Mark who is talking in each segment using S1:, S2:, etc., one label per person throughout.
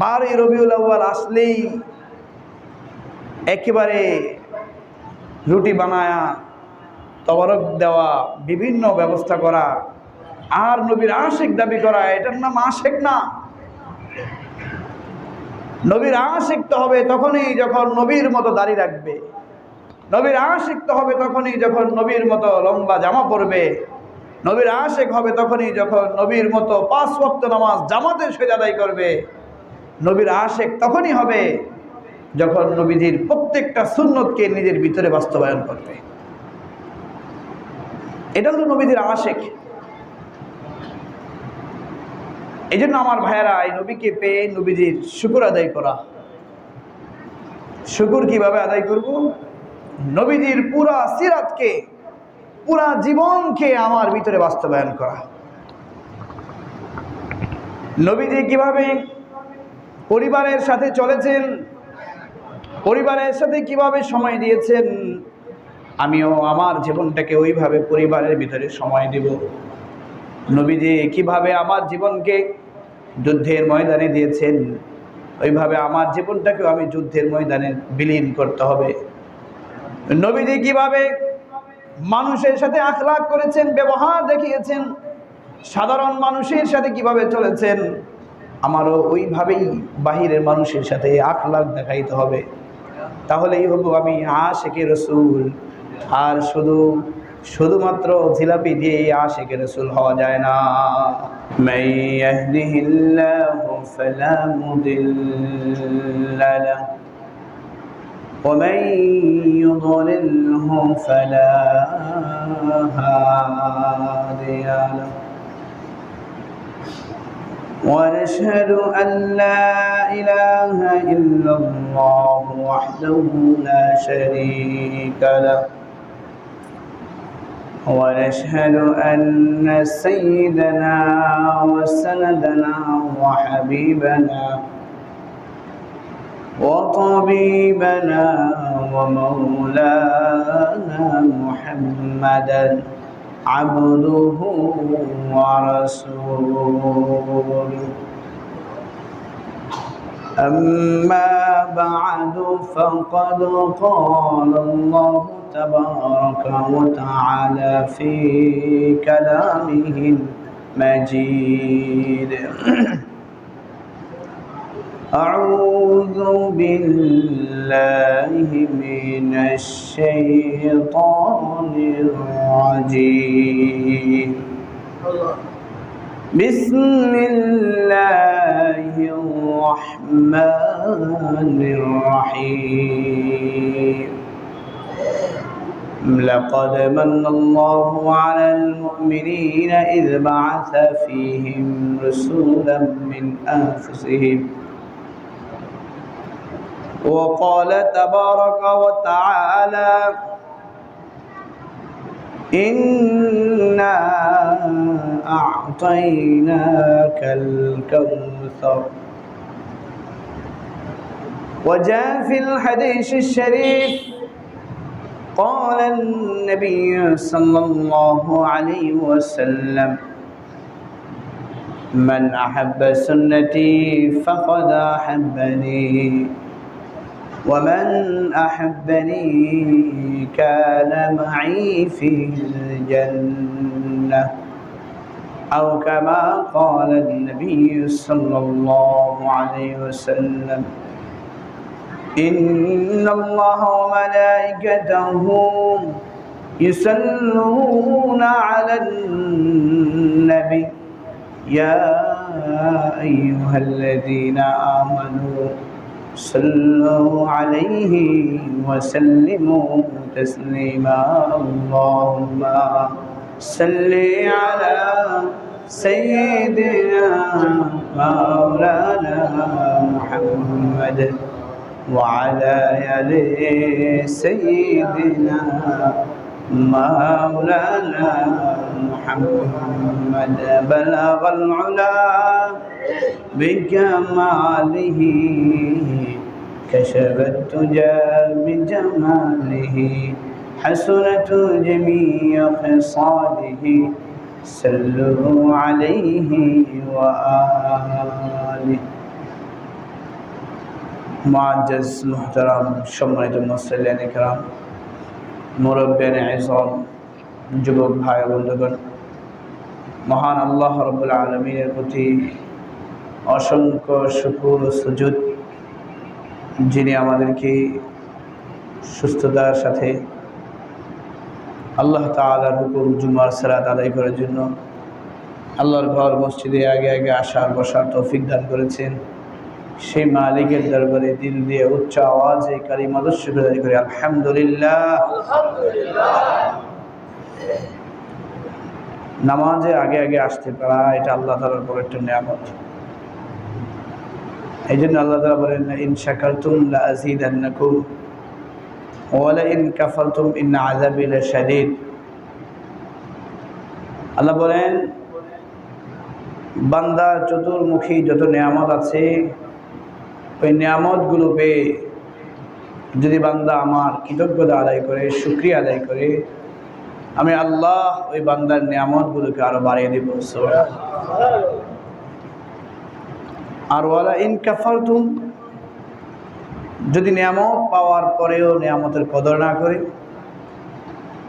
S1: বারোই রবিউল আউ্বাল আসলেই একেবারে রুটি বানায়া, তবরক দেওয়া, বিভিন্ন ব্যবস্থা করা, আর নবীর আশেক দাবি করা, এটার নাম আশেক না। নবীর আশেক তো হবে তখনই যখন নবীর মতো দাড়ি রাখবে। নবীর আশেক তো হবে তখনই যখন নবীর মতো লম্বা জামা পরবে। নবীর আশেক হবে তখনই যখন নবীর মতো পাঁচ ওয়াক্ত নামাজ জামাতে সে আদায় করবে। নবীর আশেক তখনই হবে যখন নবীজির প্রত্যেকটা সুন্নতকে নিজের ভিতরে বাস্তবায়ন করবে। এটা হলো নবীজির আশেক। এই জন্য আমার ভাইয়েরা, এই নবীকে পেয়ে নবীজির শুকুর আদায় করা। শুকুর কীভাবে আদায় করব? নবীজির পুরা সিরাতকে, পুরা জীবনকে আমার ভিতরে বাস্তবায়ন করা। নবীজি কীভাবে পরিবারের সাথে চলেছেন। পরিবারের সাথে কীভাবে সময় দিয়েছেন? আমিও আমার জীবনটাকে ওইভাবে পরিবারের ভিতরে সময় দেব। নবীজি কীভাবে আমার জীবনকে যুদ্ধের ময়দানে দিয়েছেন? ওইভাবে আমার জীবনটাকেও আমি যুদ্ধের ময়দানে বিলীন করতে হবে। নবীজি কীভাবে মানুষের সাথে আখলাখ করেছেন, ব্যবহার দেখিয়েছেন, সাধারণ মানুষের সাথে কীভাবে চলেছেন? আমারও ওইভাবেই বাহিরের মানুষের সাথে আখলাখ দেখাইতে হবে তাহলেই হবো আমি আশেকে রসুল আর শুধু শুধুমাত্র জিলাপি দিয়ে আশেকে রসুল হওয়া যায় না من يهده الله فلا مضل له ومن يضلله فلا هادي له ونشهد أن لا إله إلا الله وحده لا شريك له. ونشهد أن سيدنا وسندنا وحبيبنا وطبيبنا ومولانا محمدا عبده ورسوله. أما بعد فقد قال الله تبارك وتعالى في كلامه المجيد. أعوذ بالله من الشيطان الرجيم. بسم الله الرحمن الرحيم. لقد من الله على المؤمنين إذ بعث فيهم رسولا من أنفسهم وقال تبارك وتعالى إنا أعطيناك الكوثر. وجاء في الحديث الشريف قال النبي صلى الله عليه وسلم من أحب سنتي فقد أحبني. ومن أحبني كان معي في الجنة أو كما قال النبي صلى الله عليه وسلم إن الله وملائكته يصلون على النبي يا أيها الذين آمنوا صلوا عليه وسلموا تسليما. اللهم صل على سيدنا مولانا محمد وعلى آل سيدنا مولانا محمد. بلغ العلا بكماله كشف التجى بجماله حسنت جميع خصاله صلوا عليه وآله মুআজ্জাজ মুহতারাম সম্মানিত মুসল্লিয়ান ইকরাম মুরব্বিয়ান ইজম যুবক ভাই ও বন্ধুগণ মহান আল্লাহ রব্বুল আলমিনের প্রতি অসংখ্য শুকুর সুজুদ, যিনি আমাদেরকে সুস্থতার সাথে আল্লাহ তালার হুকুম জুমার সারাত আদায় করার জন্য আল্লাহর ঘর মসজিদে আগে আগে আসার, বসার তৌফিক দান করেছেন। সেই মালিকের দরবারে দিল দিয়ে উচ্চ আওয়াজে কারি মদস্য করে করে, আলহামদুলিল্লাহ। নামাজে আগে আগে আসতে পারা, এটা আল্লাহ তালার বড় একটা নিয়ামত। এই জন্য আল্লাহ তালা বলেন ইন শাকারতুম লা আযীদান্নাকুম ওয়ালা ইন কাফারতুম ইন্না আযাবি লাশাদীদ। আল্লাহ বলেন বান্দার চতুর্মুখী যত নিয়ামত আছে, ওই নিয়ামতগুলো পেয়ে যদি বান্দা আমার কৃতজ্ঞতা আদায় করে, শুক্রিয়া আদায় করে, আমি আল্লাহ ওই বান্দার নিয়ামতগুলোকে আরও বাড়িয়ে দেব। আর ওয়ালা ইন কাফারতুম, যদি নিয়ামত পাওয়ার পরেও নিয়ামতের কদর না করে,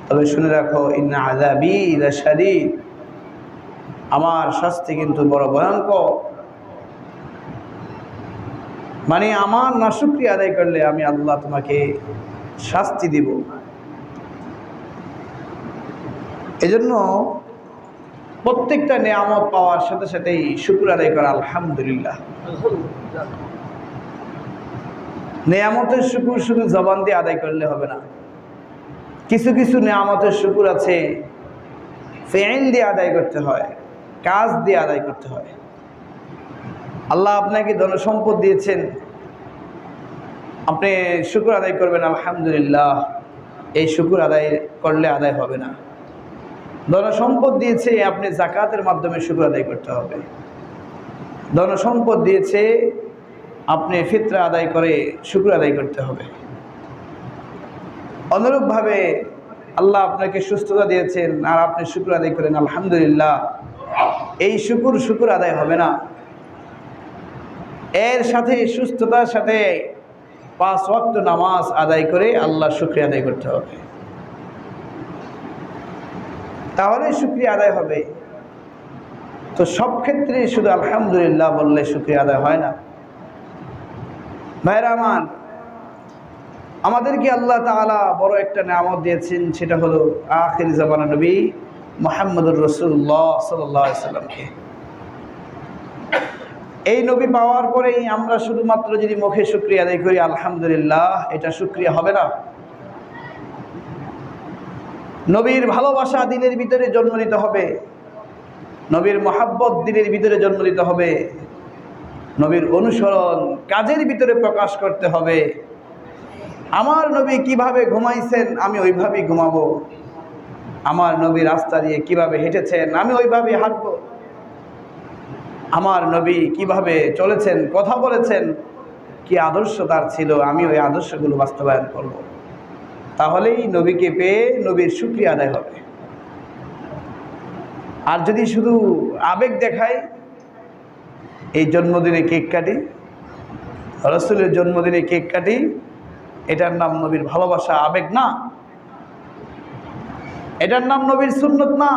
S1: তবে শুনে রাখো, ইন্না আজাবি লাশাদীদ আমার শাস্তি কিন্তু বড় ভয়ঙ্কর। মানে আমার নাশুক্রিয়া আদায় করলে আমি আল্লাহ তোমাকে শাস্তি দিব। এজন্য প্রত্যেকটা নিয়ামত পাওয়ার সাথে সাথেই শুক্র আদায় করা আলহামদুলিল্লাহ। নিয়ামতের শুকুর শুধু জবান দিয়ে আদায় করলে হবে না। কিছু কিছু নিয়ামতের শুকুর আছে ফেন দিয়ে আদায় করতে হয়, কাজ দিয়ে আদায় করতে হয়। আল্লাহ আপনাকে ধনসম্পদ দিয়েছেন। আপনি শুকুর আদায় করবেন, আলহামদুলিল্লাহ। এই শুকুর আদায় করলে আদায় হবে না। ধনসম্পদ দিয়েছে, আপনি জাকাতের মাধ্যমে শুকুর আদায় করতে হবে। ধনসম্পদ দিয়েছে, আপনি ফিতরা আদায় করে শুক্র আদায় করতে হবে। অনুরূপভাবে আল্লাহ আপনাকে সুস্থতা দিয়েছেন, আর আপনি শুক্র আদায় করেন, আলহামদুলিল্লাহ। এই শুকুর শুকুর আদায় হবে না। এর সাথে সুস্থতার সাথে পাঁচ ওয়াক্ত নামাজ আদায় করে আল্লাহ শুক্রিয়া আদায় করতে হবে। তাহলে শুক্রিয়া আদায় হবে। তো সব ক্ষেত্রে শুধু আলহামদুলিল্লাহ বললে শুক্রিয়া আদায় হয় না। ভাইরা আমার, আমাদেরকে আল্লাহ তাআলা বড় একটা নামত দিয়েছেন, সেটা হলো আখির জামানা নবী মোহাম্মদুর রসুল্লাহ সাল্লামকে এই নবী পাওয়ার পরেই আমরা শুধুমাত্র যদি মুখে শুক্রিয়া আদায় করি, আলহামদুলিল্লাহ, এটা শুক্রিয়া হবে না। নবীর ভালোবাসা দিনের ভিতরে জন্ম নিতে হবে। নবীর মহাব্বত দিনের ভিতরে জন্ম নিতে হবে। নবীর অনুসরণ কাজের ভিতরে প্রকাশ করতে হবে। আমার নবী কীভাবে ঘুমাইছেন, আমি ওইভাবেই ঘুমাবো। আমার নবী রাস্তা দিয়ে কীভাবে হেঁটেছেন, আমি ওইভাবে হাঁটবো। আমার নবী কীভাবে চলেছেন, কথা বলেছেন, কি আদর্শ তার ছিল, আমি ওই আদর্শগুলো বাস্তবায়ন করব। তাহলেই নবীকে পেয়ে নবীর সুক্রিয়া আদায় হবে। আর যদি শুধু আবেগ দেখায় এই জন্মদিনে কেক কাটি, রসুলের জন্মদিনে কেক কাটি, এটার নাম নবীর ভালোবাসা আবেগ না। এটার নাম নবীর সুন্নত না।